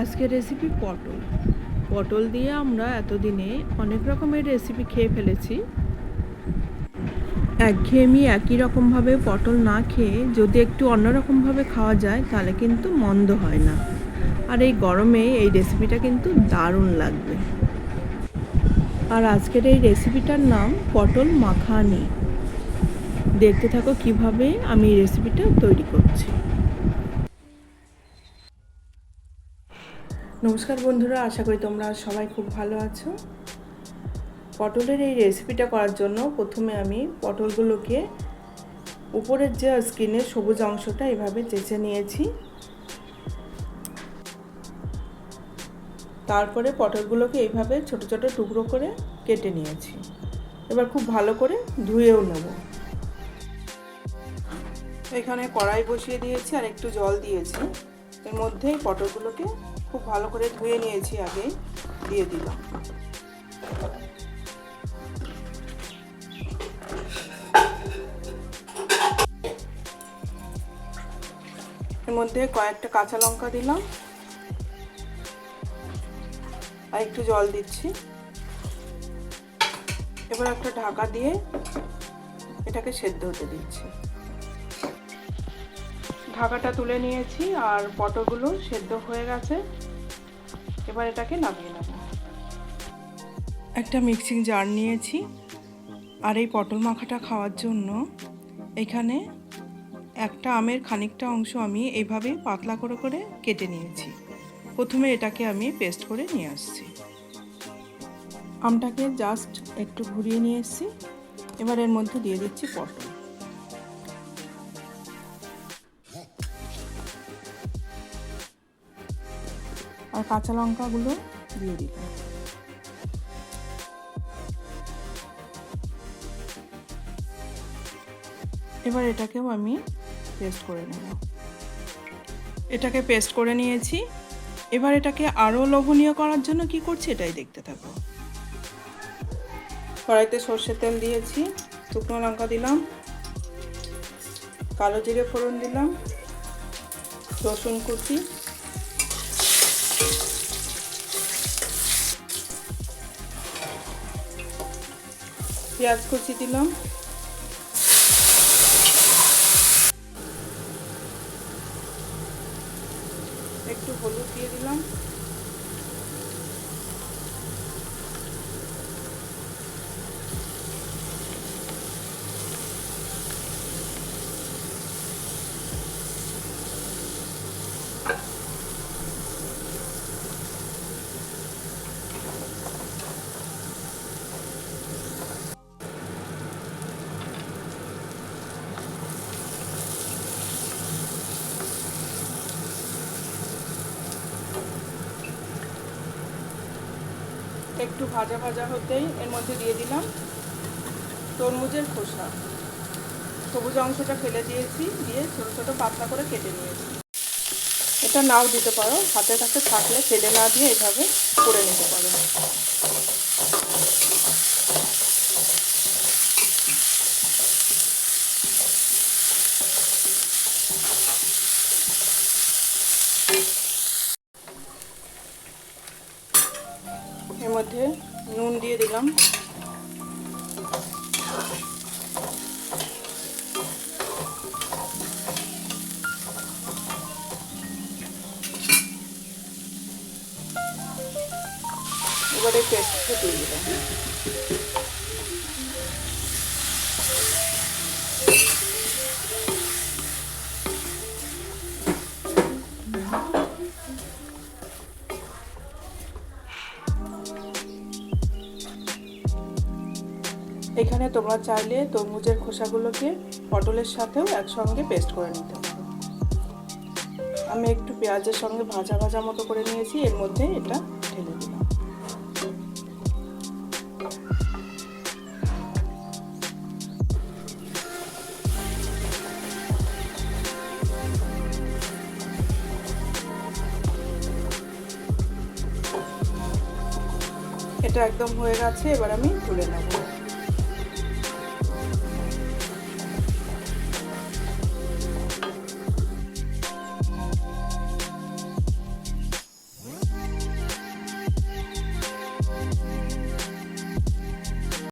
আজকের রেসিপি পটল। পটল দিয়ে আমরা এতদিনে অনেক রকমের রেসিপি খেয়ে ফেলেছি। একঘেয়েমি একই রকমভাবে পটল না খেয়ে যদি একটু অন্যরকমভাবে খাওয়া যায়, তাহলে কিন্তু মন্দ হয় না। আর এই গরমে এই রেসিপিটা কিন্তু দারুণ লাগবে। আর আজকের এই রেসিপিটার নাম পটল মাখানি। দেখতে থাকো কীভাবে আমি রেসিপিটা তৈরি করছি। নমস্কার বন্ধুরা, আশা করি তোমরা সবাই খুব ভালো আছো। পটলের এই রেসিপিটা করার জন্য প্রথমে আমি পটলগুলোকে উপরের যে স্কিনের সবুজ অংশটা এভাবে চেঁচে নিয়েছি। তারপরে পটলগুলোকে এইভাবে ছোট ছোট টুকরো করে কেটে নিয়েছি। এবার খুব ভালো করে ধুয়েও নেব। এখানে কড়াই বসিয়ে দিয়েছি আর একটু জল দিয়েছি। এর মধ্যেই পটলগুলোকে খুব ভালো করে ধুয়ে নিয়েছি আগে, দিয়ে দিলাম। এর মধ্যে কয়েকটা কাঁচা লঙ্কা দিলাম, আর একটু জল দিচ্ছি। এবার একটা ঢাকা দিয়ে এটাকে সেদ্ধ হতে দিচ্ছি। ঢাকাটা তুলে নিয়েছি আর পটলগুলো সেদ্ধ হয়ে গেছে। এবার এটাকে নামিয়ে নেব। একটা মিক্সিং জার নিয়েছি আর এই পটল মাখাটা খাওয়ার জন্য এখানে একটা আমের খানিকটা অংশ আমি এইভাবে পাতলা করে করে কেটে নিয়েছি। প্রথমে এটাকে আমি পেস্ট করে নিয়ে আসছি। আমটাকে জাস্ট একটু ঘুরিয়ে নিয়ে এসেছি। এবার এর মধ্যে দিয়ে দিচ্ছি পটল। আর কাঁচা লঙ্কাগুলো দিয়ে দিলাম এবার এটাকেও আমি পেস্ট করে নেব। এটাকে পেস্ট করে নিয়েছি। এবার এটাকে আরও লোভনীয় করার জন্য কি করছি এটাই দেখতে থাকো। কড়াইতে সর্ষের তেল দিয়েছি, শুকনো লঙ্কা দিলাম, কালো জিরে ফোড়ন দিলাম, রসুন কুচি পেঁয়াজ কুচি দিলাম। একটু হলুদ দিয়ে দিলাম। একটু ভাজা ভাজা হতেই এর মধ্যে দিয়ে দিলাম তরমুজের খোসা। সবুজ অংশটা ফেলে দিয়েছি, দিয়ে ছোটো ছোটো পাতলা করে কেটে নিয়েছি। এটা নাও দিতে পারো হাতের কাছে থাকলে, ফেলে না দিয়ে এভাবে করে নিতে পারো এর মধ্যে নুন দিয়ে দিলাম। এবারে পেস্টটা দিয়ে দিলাম। এখানে তোমরা চাইলে তরমুজের খোসাগুলোকে পটলের সাথেও একসঙ্গে পেস্ট করে নিতে পারো। আমি একটু পেঁয়াজের সঙ্গে ভাজা ভাজা মতো করে নিয়েছি, এর মধ্যে এটা ঢেলে দিলাম। এটা একদম হয়ে গেছে, এবার আমি তুলে নেব।